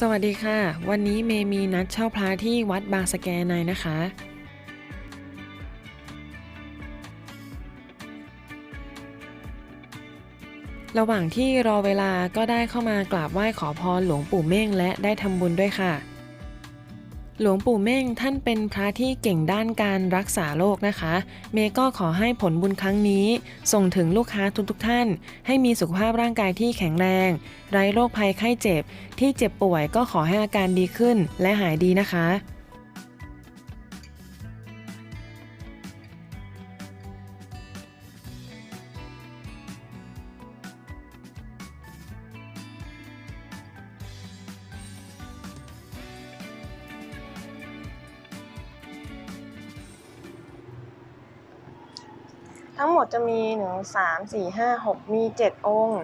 สวัสดีค่ะ วันนี้เมมีนัดเช่าพระที่วัดบางสแกนในนะคะ ระหว่างที่รอเวลาก็ได้เข้ามากราบไหว้ขอพรหลวงปู่เม่งและได้ทำบุญด้วยค่ะ หลวงปู่เม่งท่านเป็นพระที่เก่งด้านการรักษาโรคนะคะ เมย์ก็ขอให้ผลบุญครั้งนี้ ส่งถึงลูกค้าทุกๆท่าน ให้มีสุขภาพร่างกายที่แข็งแรง ไร้โรคภัยไข้เจ็บ ที่เจ็บป่วยก็ขอให้อาการดีขึ้นและหายดีนะคะ ทั้งหมดจะมีหนึ่งสามสี่ห้าหกมีเจ็ดองค์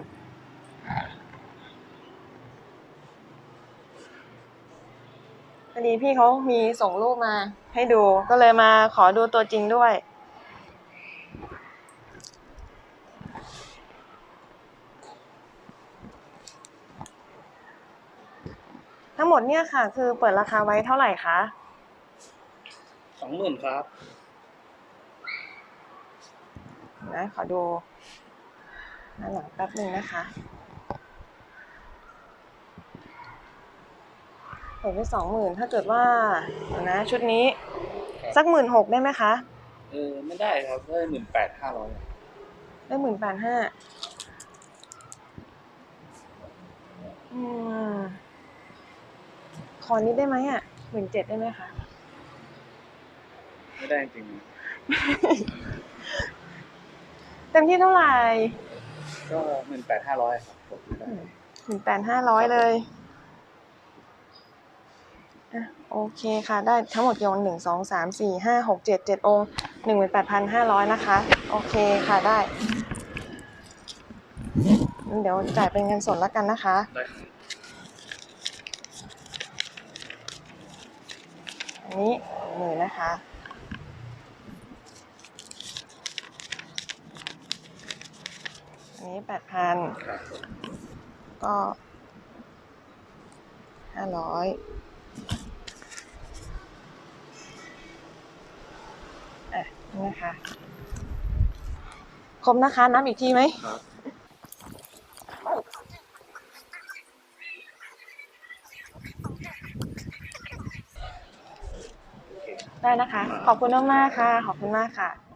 พอดีพี่เขามีส่งรูปมาให้ดูก็เลยมาขอดูตัวจริงด้วย ทั้งหมดเนี่ยค่ะ คือเปิดราคาไว้เท่าไหร่คะ สองหมื่นครับ นะขอดูด้านหลังแป๊บหนึ่งนะคะเปิดไปสองหมื่นถ้าเกิดว่าเดี๋ยวนะ ชุดนี้ครับสักหมื่นหกได้ไหมคะเออไม่ได้ครับได้หมื่นแปดห้าร้อยได้หมื่นแปดห้าอืมขอนี้ได้ไหมอะหมื่นเจ็ดได้ไหมคะไม่ได้จริง เต็มที่เท่าไหร่ๆก็หมื่นแปดห้าร้อยครับผมไม่ได้หนึ่งแปดห้าร้อยเลยอะโอเคค่ะ ได้ทั้งหมดกี่องค์หนึ่งสองสามสี่ห้าหกเจ็ดเจ็ดองค์หนึ่งหมื่นแปดพันห้าร้อยนะคะ โอเคค่ะได้ เดี๋ยวจ่ายเป็นเงินสดแล้วกันนะคะ ได้ครับอันนี้หมื่นนะคะ นนี้แปดพันครับก็ห้าร้อยอะนี่นะคะครบนะคะนับอีกทีไหมครับได้นะคะ ขอบคุณมากๆค่ะ ขอบคุณมากค่ะ